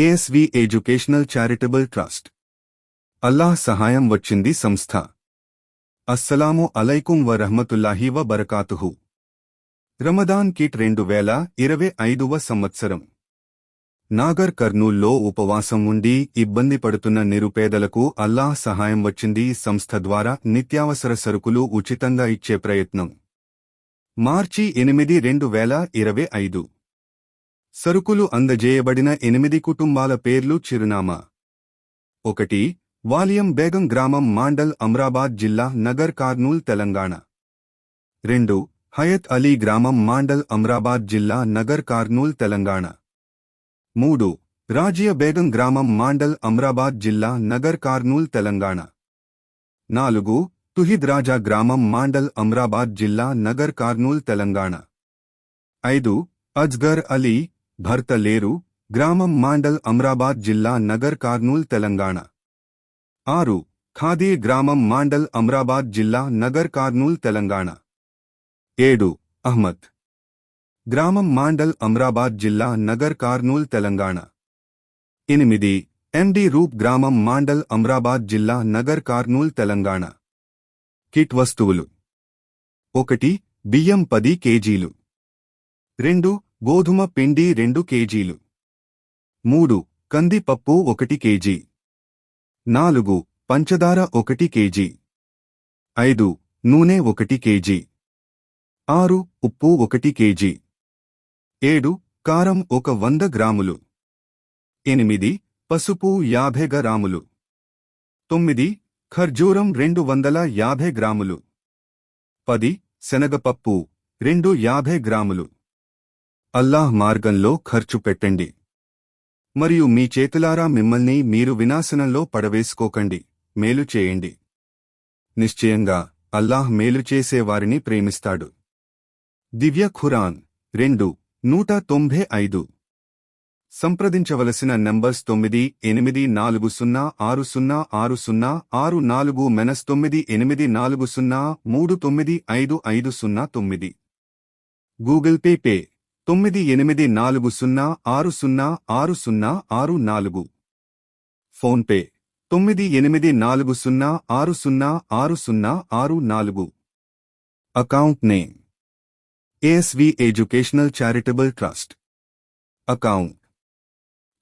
ASV educational charitable trust Allah సహాయం వచ్చింది సంస్థ. అస్సలాము అలైకుం వ రహమతుల్లాహి వ బరకాతుహు రమదాన్ కిట్ రెండు వేల ఇరవై ఐదువ సంవత్సరం. నాగర్ కర్నూల్లో ఉపవాసం ఉండి ఇబ్బంది పడుతున్న నిరుపేదలకు అల్లాహ్ సహాయం వచ్చింది సంస్థ ద్వారా నిత్యావసర సరుకులు ఉచితంగా ఇచ్చే ప్రయత్నం. మార్చి ఎనిమిది రెండు వేల ఇరవై ఐదు. సరుకులు అందజేయబడిన ఎనిమిది కుటుంబాల పేర్లు చిరునామా. ఒకటి వాలియం బేగం గ్రామం మాండల్ అమ్రాబాద్ జిల్లా నగర్ కార్నూల్ తెలంగాణ. రెండు హయత్ అలీ గ్రామం మాండల్ అమ్రాబాద్ జిల్లా నగర్ కార్నూల్ తెలంగాణ. మూడు రాజియ బేగం గ్రామం మాండల్ అమ్రాబాద్ జిల్లా నగర్ కార్నూల్ తెలంగాణ. నాలుగు తుహిద్ రాజా గ్రామం మాండల్ అమ్రాబాద్ జిల్లా నగర్ కార్నూల్ తెలంగాణ. ఐదు అజ్గర్ అలీ భర్త లేరు గ్రామం మాండల్ అమ్రాబాద్ జిల్లా నగర్ కార్నూల్ తెలంగాణ. ఆరు ఖాదీ గ్రామం మాండల్ అమ్రాబాద్ జిల్లా నగర్ కార్నూల్ తెలంగాణ. ఏడు అహ్మద్. గ్రామం మాండల్ అమ్రాబాద్ జిల్లా నగర్ కార్నూల్ తెలంగాణ. ఎనిమిది ఎండి రూప్ గ్రామం మాండల్ అమ్రాబాద్ జిల్లా నగర్ కార్నూల్ తెలంగాణ. కిట్ వస్తువులు. ఒకటి బియ్యం పది కేజీలు. రెండు గోధుమ పిండి రెండు కేజీలు. మూడు కందిపప్పు ఒకటి కేజీ. నాలుగు పంచదార ఒకటి కేజీ. ఐదు నూనె ఒకటి కేజీ. ఆరు ఉప్పు ఒకటి కేజీ. ఏడు కారం ఒక వంద గ్రాములు. ఎనిమిది పసుపు యాభై గ్రాములు. తొమ్మిది ఖర్జూరం రెండు వందల యాభై గ్రాములు. పది శనగపప్పు రెండు యాభై గ్రాములు. అల్లాహ్ మార్గంలో ఖర్చు పెట్టండి. మరియు మీ చేతులారా మిమ్మల్ని మీరు వినాశనంలో పడవేసుకోకండి మేలు చేయండి. నిశ్చయంగా అల్లాహ్ మేలు చేసేవారిని ప్రేమిస్తాడు. దివ్య ఖురాన్ రెండు నూట తొంభై ఐదు. సంప్రదించవలసిన నంబర్స్ తొమ్మిది ఎనిమిది నాలుగు సున్నా ఆరు సున్నా ఆరు సున్నా ఆరు నాలుగు మెనస్ తొమ్మిది ఎనిమిది నాలుగు సున్నా మూడు తొమ్మిది ఐదు ఐదు సున్నా తొమ్మిది. Google pay pay. తొమ్మిది ఎనిమిది నాలుగు సున్నా ఆరు సున్నా ఆరు సున్నా ఆరు నాలుగు. ఫోన్పే తొమ్మిది ఎనిమిది నాలుగు సున్నా ఆరు సున్నా ఆరు సున్నా ఆరు నాలుగు. Account name. ASV educational charitable trust account.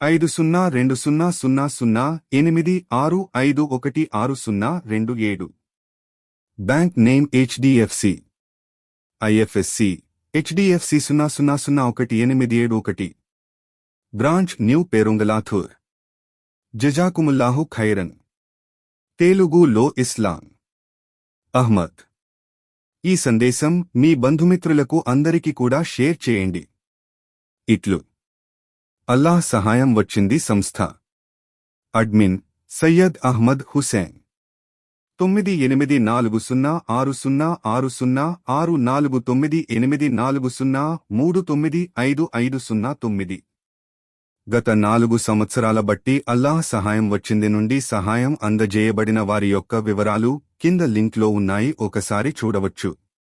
ఐదు సున్నా రెండు సున్నా సున్నా సున్నా ఎనిమిది ఆరు ఐదు ఒకటి ఆరు సున్నా రెండు ఏడు. Bank name HDFC IFSC HDFC సున్నా సున్నా సున్నా ఒకటి ఎనిమిది ఏడు ఒకటి. Branch new Perungalathur. జజాకుముల్లాహు ఖైరన్. తెలుగులో ఇస్లాం. అహ్మద్. ఈ సందేశం మీ బంధుమిత్రులకు అందరికీ కూడా షేర్ చేయండి. ఇట్లు. అల్లాహ్ సహాయం వచ్చింది సంస్థ. అడ్మిన్ సయ్యద్ అహ్మద్ హుసేన్ తొమ్మిది ఎనిమిది నాలుగు సున్నా ఆరు సున్నా ఆరు సున్నా ఆరు నాలుగు తొమ్మిది ఎనిమిది నాలుగు సున్నా మూడు తొమ్మిది ఐదు ఐదు సున్నా తొమ్మిది. గత నాలుగు సంవత్సరాల బట్టి అల్లాహ్ సహాయం వచ్చింది నుండి సహాయం అందజేయబడిన వారి యొక్క వివరాలు కింద లింక్లో ఉన్నాయి. ఒకసారి చూడవచ్చు.